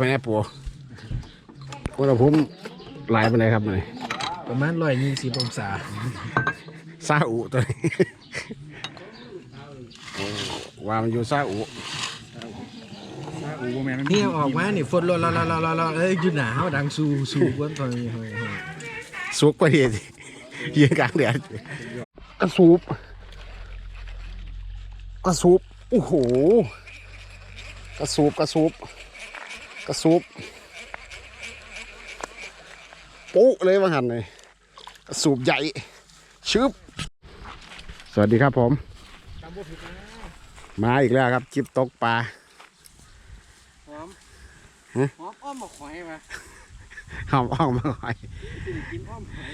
ไม่แน่ปูอุณหภูมิหลายปานใดครับนี่ประมาณร้อยยี่สิบองศาซาอุตัวนี้โอ้ว่ามันอยู่ซาอุอูบ่แม่นมันนี่เอาออกมานี่ฝนลดละละละละละเอ้ยอยู่หนาเฮาดังสู้สู้กวนตอนนี้เฮ้ยเฮ้ยสุกกว่าดีสิยืนกลางแดดกระสูบกระสูบโอ้โหกระสูบกระสูบ กระสูบปุ๊เลยว่าหันเลยกระสูบใหญ่ชึบสวัสดีครับผม มาอีกแล้วครับจิบตกปลาหอมฮะหอมอ้อมบ่ข่อยมาหอมอ่องมาหน่อยกินอ้อมข่อย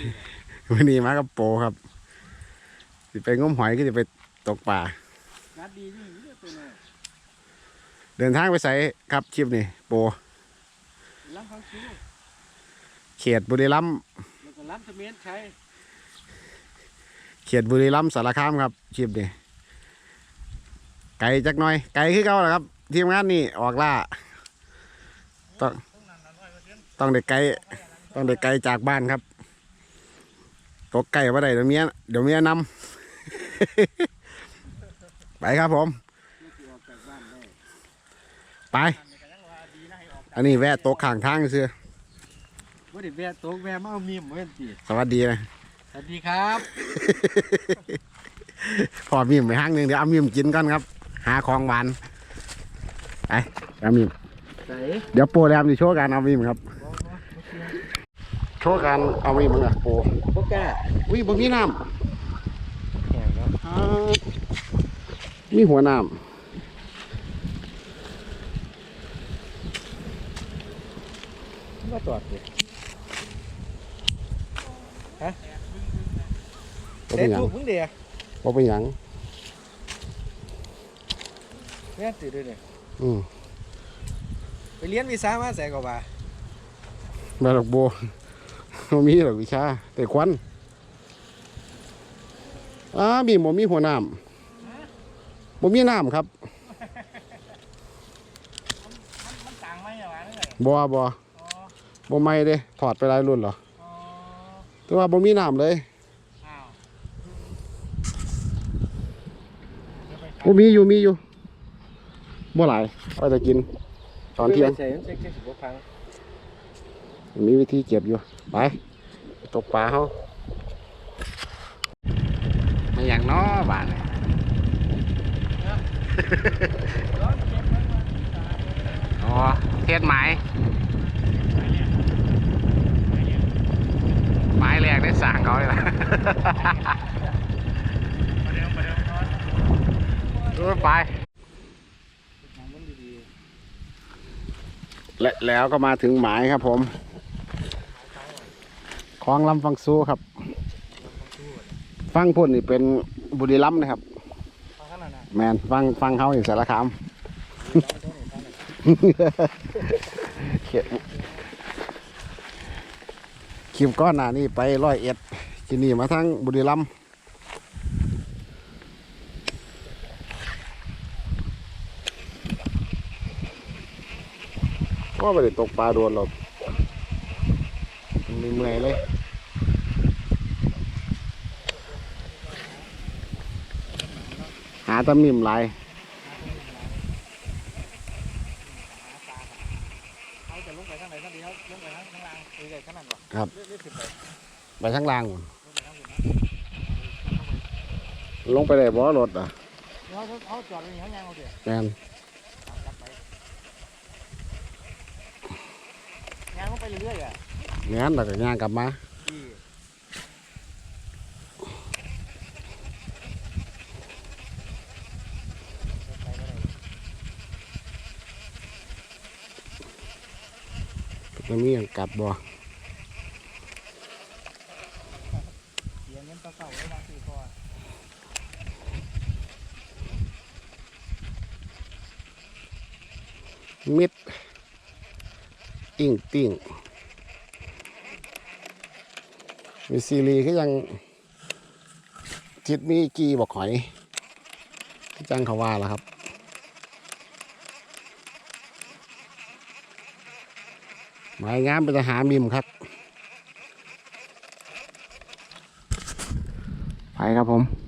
วันนี้มากับโปครับสิไปงมหอยก็จะไปตกปลานัดดีนี่เลือกตัวน่ะเดินทางไปใส่ครับคลิปนี่โป ล้ำพังคิวเขตบุรีรัมย์แล้วก็ล้ำเสมียนใช้เขตบุรีรัมย์สารคามครับคลิปนี่ไกลจักหน่อย ไกลขึ้นเก่าแหละครับ ทีมงานนี่ออกล่าต้องต้องเด็กไกลต้องเด็กไกลจากบ้านครับตกไก่ว่าได้เดี๋ยวเมียเดี๋ยวเมียนำ ไปครับผม ไป อันนี้แวะตกข้างทางเสือบ่ได้แวะตกแวะมาเอามีมเว้นติสวัสดีนะสวัสดีครับพอมีมไปห้างหนึ่งเดี๋ยวเอามีมกินก่อนครับ หาของหวานไปเอามีมใส่เดี๋ยวโปรแรมจะโชว์การเอามีมครับโชว์การเอามีมมั้งอะโปรบ่กล้าวิบ่มีน้แข็งแล้วำอ่ามีหัวน้ มาตอดดิำบ่เด็เป็นกหยังลูกมึงเดียบ่เป็นหยังแม่นติด้วยเนี่ยอืมไปเรียนวิชามาแสกว่ามาดอกโบบ่มีหรอกวิชาแต่ควันอ่ามีบ่มีหัวน้ำบ่มีน้ำครับมันต่างไหมอะวะนี่บ่บ่ บ่ไม่เด้ถอดไปหลายรุ่นเหรออ๋อแต่ว่าบ่มีน้ำเลยอ้าวบ่มีอยู่มีอยู่บ่หลายเอาแต่กินตอนเที่ยง ใส่เช็คเช็คสิบ่พังมีวิธีเก็บอยู่ไปไป ตกปลาเขาไม่อย่างน้อบาทเนี่ยอ๋อเทศไม้ไม้แรกได้สั่งเขาเลยนะดูไป และแล้วก็มาถึงหมายครับผมคลองลำฟังซูครับ ฟังพุ่นนี่เป็นบุรีรัมย์นะครับ แมนฟังฟังเขาอยู่สารคาม คลิปก้อนหน้านี่ไปร้อยเอ็ดที่นี่มาทั้งบุรีรัมย์ว่าไปได้ตกปลาโดนหรอกมันเมื่อยเลยหาตำนิ่มหลาย เขาจะลง ไปข้างไหนข้างเดียวลงไปข้างล่างไปเลยข้างนั้นบ่ครับ เลือกขึ้นไปไปข้างล่างพุ่นลงไปข้างบนลงไปได้บ่รถอะเขาเขาจอดไว้ข้างล่างเอาเดี๋ยวแมนกลับไปงานเขาไปเรื่อยๆอะงั้นเราก็ย่างกลับมา ที่จะมีอย่างกลับบ่เสียเงินต่อมิดอิงติ่งมีซีรีส์ก็ยังทิดมีกีบอกหอยจังเขาว่าแล้วครับ หมายงามเป็นทหารมิมครับไปครับผม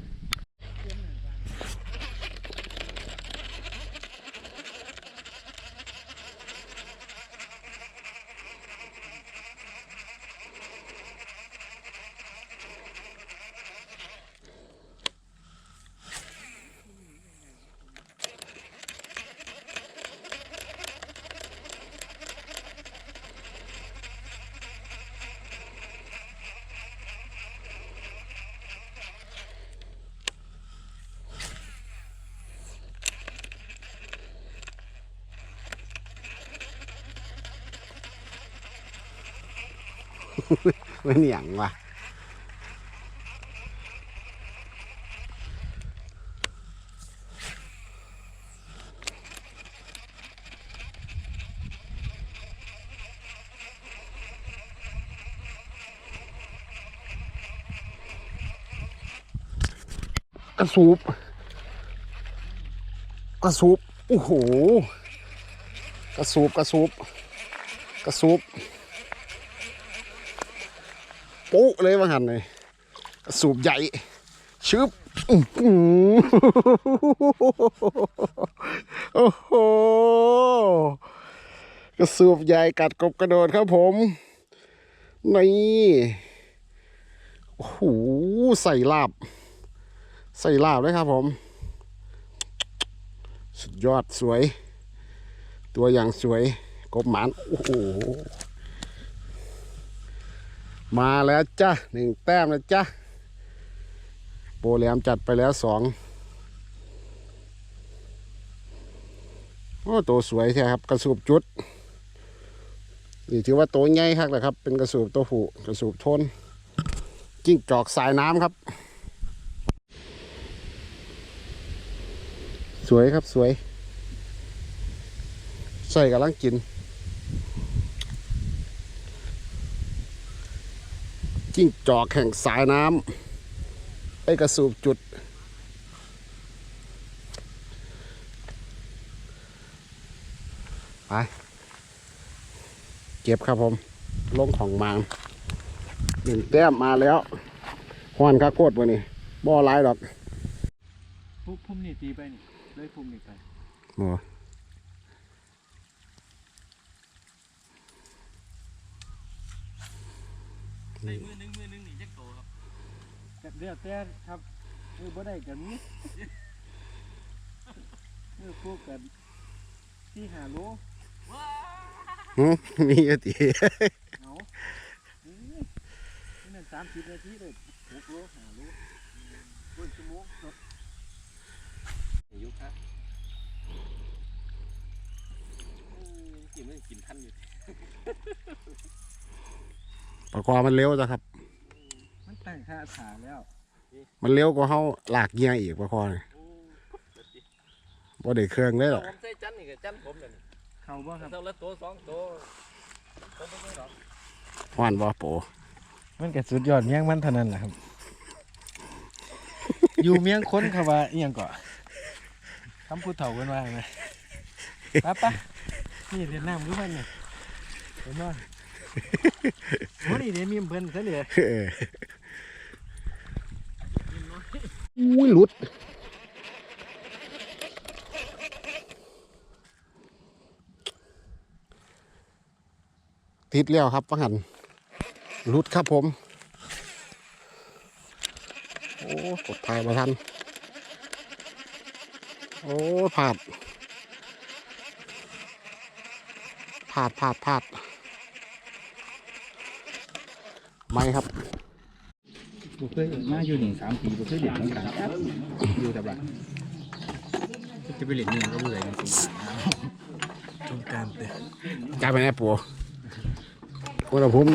ไมันหยังว่ะกระสูบกระสูบโอ้โห กระสูบกระสูบกระสูบ ปุ๊เลยว่าหันเลยสูบใหญ่ชึบอื้อหือโอ้โหกระสูบใหญ่กัดกบกระโดดครับผม นี่โอ้โหใส่ลาบ ใส่ลาบเลยครับผม สุดยอดสวย ตัวอย่างสวยกบหมาน โอ้โห มาแล้วจ้ะหนึ่งแต้มแล้วจ้ะโปรแหลมจัดไปแล้วสองโอ้ตัวสวยใช่ครับ กระสูบจุดนี่ถือว่าตัวใหญ่ครับนะครับ เป็นกระสูบตัวผูกระสูบทนจิ้งจอกสายน้ำครับ สวยครับสวย ใส่กำลังกิน จิ้งจอกแห่งสายน้ำไอ้กระสูบจุด ไป เก็บครับผม ลงของมางหนึ่งแต้มมาแล้วหอนกระโกดวันนี้บ่อไรหรอกพุ่มพุ่มนี่ตีไปนี่เลยพุ่มนี่ไปโในมือหนึงมือหนึงนี่จักโตครับเดี๋ยวแต่ครับมือบ่ได้กันนี้ มือพวกกันที่หาโลหึมีอยู่ติเอาอืมนี่นั่นสามสิบนาทีเลยหกโลหาโลบนชั่วโมงเนาะอายุครับอืมกินไม่กินทันอยู่ ปลากวามันเร็วจ้ะครับ มันตั้งค่าขาแล้วมันเร็วกว่าเขาหลากเงียอีกปลาคอนี่บ่ได้เครื่องเลยหรอกผมใส่จันนี่กับจันผมเลยนี่เขาบ่ครับเท่าละตัวสองตัวผมไม่ได้หรอกหอนบ่โปมันก็สุดยอดเมียงมันเท่านั้นแหละครับ อยู่เมียงค้นเขาว่าอีหยังก่อคำพูดเถ่ากันว่าไงปะปะนี่เรียนน้ำรู้มันเนี่ยเห็นบ่ โอ้นี่เดี๋ยวมีเพิ่นซะเลยเอออุ้ยหลุดติดแล้วครับฟังหันหลุดครับผม โอ้กดถ่ายมาทัน โอ้พลาดพลาดพลาดพลาด ไม่ครับบุเคยมาอยู่หนึ่งสามปีบุเคยเรียนต้องการครับอยู่แต่บ้านจะไปเรียนหนึ่งก็บุเลยในสงขลาต้องการเตะกลายเป็นไอ้ปูอุณหภูมิ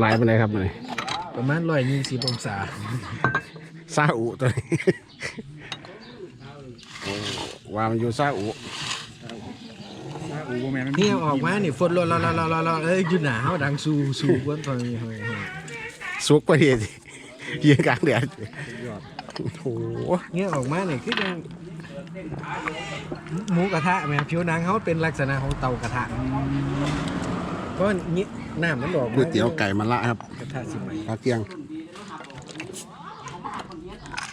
หลายไปไหนใดครับมันนี่ประมาณร้อยยี่สิบองศาซาอุตัวนี้โอ้ว่ามันอยู่ซาอุอูแม่มันนี่เอาออกมานี่ฝนลดละละละละละเอ้ยอยู่หนาวดังสู้สู้กวนตอนนี้เฮ้ยเฮ้ย สุกกว่าเดียสิยืนกลางแดดโอ้โหเนี่ยออกมานี่คือยังหมูกระทะแม่ผิวหนังเขาเป็นลักษณะของเตากระทะเพราะงี้น้ำมันออกมาก๋วยเตี๋ยวไก่มะละครับกระทะสิบใบปลาเกียง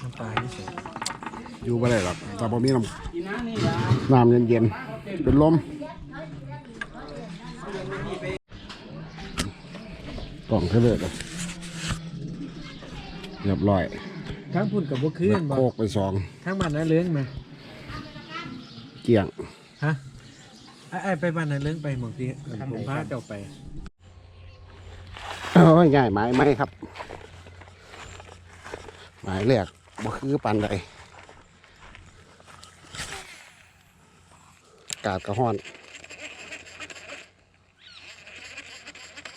น้ำปลาที่สุดอยู่บ่ได้หรอกแต่บ่มีน้ำน้ำเย็นๆเป็นลมกล่องเทเลอร์ เรียบร้อยทั้งพุ่นกับบุคืนบ่โคกไปสองทั้งบ้านนั้นเลื้องมาเกี่ยงฮะไอ้ไอ้ไปบ้านนั้นเลื้องไปหมองที่ผมพาเจ้าไปโอ้ยง่ายไม้ไหมครับไม้เรียกบ่คือปันใดอากาศกระห้อน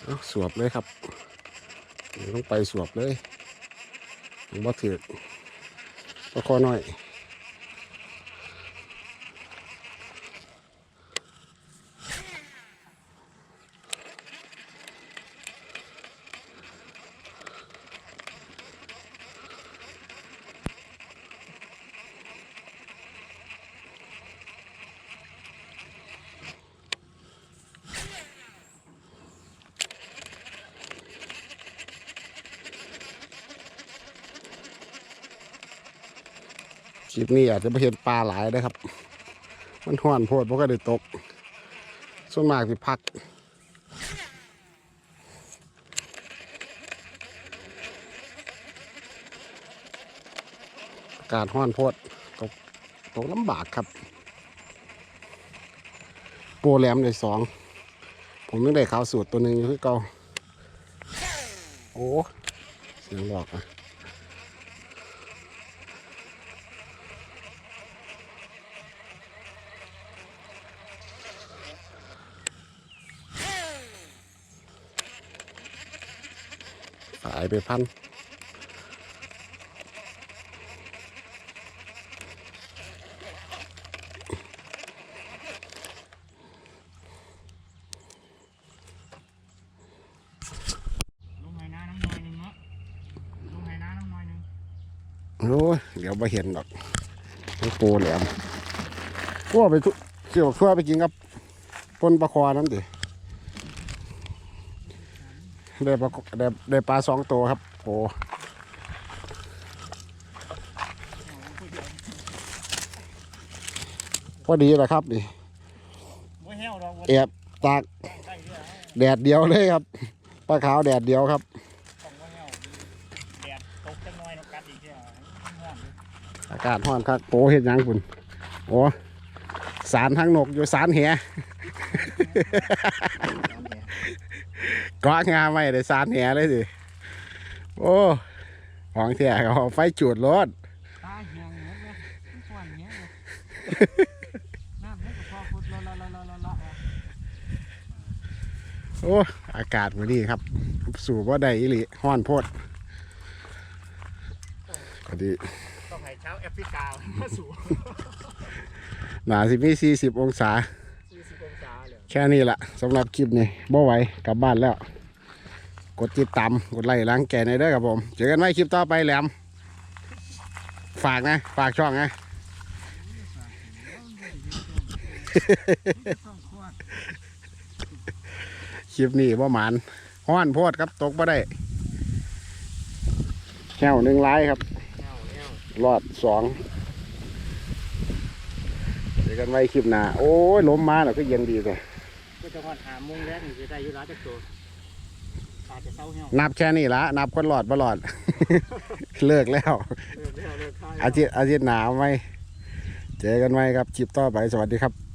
เอาสวบเลยครับต้องไปสวบเลย บ่ถือกก็คอน้อย ลิปนี้อาจจะไม่เห็นปลาหลายนะครับ มันห้อนโพดเพราะก็ได้ตก ส่วนมากที่พักอากาศห้อนโพดตกตกลำบากครับ โปรแรมได้สอง ผมยังได้ข่าวสูตรตัวหนึ่งอยู่คือเก่าโอ้ เสียงหลอกอะ สายไปพัน ลงไห้น้าน้ำหน่อยหนึงเนาะลงไห้น้าน้ำ หน่อยหนึงโอ้ยเดี๋ยวมาเห็นหรอกมันโปรแหลมพวกไปทุเกี่ยวทั่วไปกินกับปนปลาคอนั่นดิ ได้ปลาได้ได้ปลาสองตัวครับโอ้พอดีแหละครับนี่บ่แห้วดอกบ่แอบตากใส่เด้อแดดเดียวเลยครับปลาขาวแดดเดียวครับต้องบ่แห้วแดดตกจังหน่อยเนาะกัดอีกเด้อง่วงอยู่อากาศร้อนครับโอ้เห็ดหยังคุณโอ้สารทั้งนกอยู่สารเหีย เกาะงาไม่ได้สารเหียเลยสิ โอ้ของเถี่ยเขาไฟจูดรถตาเหี่ยงเหมือนเลยมันส่วนเหี่ยงเลยน้ำมันก็พอพุดละละละละละละโอ้อากาศวันนี้ครับ สู่ว่าได้อิลิห้อนโพดก็ดีต้องให้เช้าแอฟริกามาสู่หนาสิมีสี่สิบองศา40 แค่นี้ละสำหรับคลิปนี้บ่ไหวกลับบ้านแล้ว กดติดตามกดไลค์ล้างแกในเด้อครับผม เจอกันไว้คลิปต่อไปแหลม ฝากนะ ฝากช่องนะ คลิปนี้ว่าหมานห้อนโพดครับตกบ่ได้แค่วหนึ่งไลายครับแห้วแห้วรอดสองเจอกันไว้คลิปหน้า โอ้ยล้มมาแล้วก็เย็นดีเลย ก็จะฮอดหาโมงแรกนี่สิได้อยู่ร้านจักตัวอาจจะเศร้าแห้วนับแค่นี้ละนับคนหลอดบ่หลอด เลิกแล้วเออแล้วเลิกทายอาทิตย์อาทิตย์หนาวไหม เจอกันไหมครับคลิปต่อไปสวัสดีครับ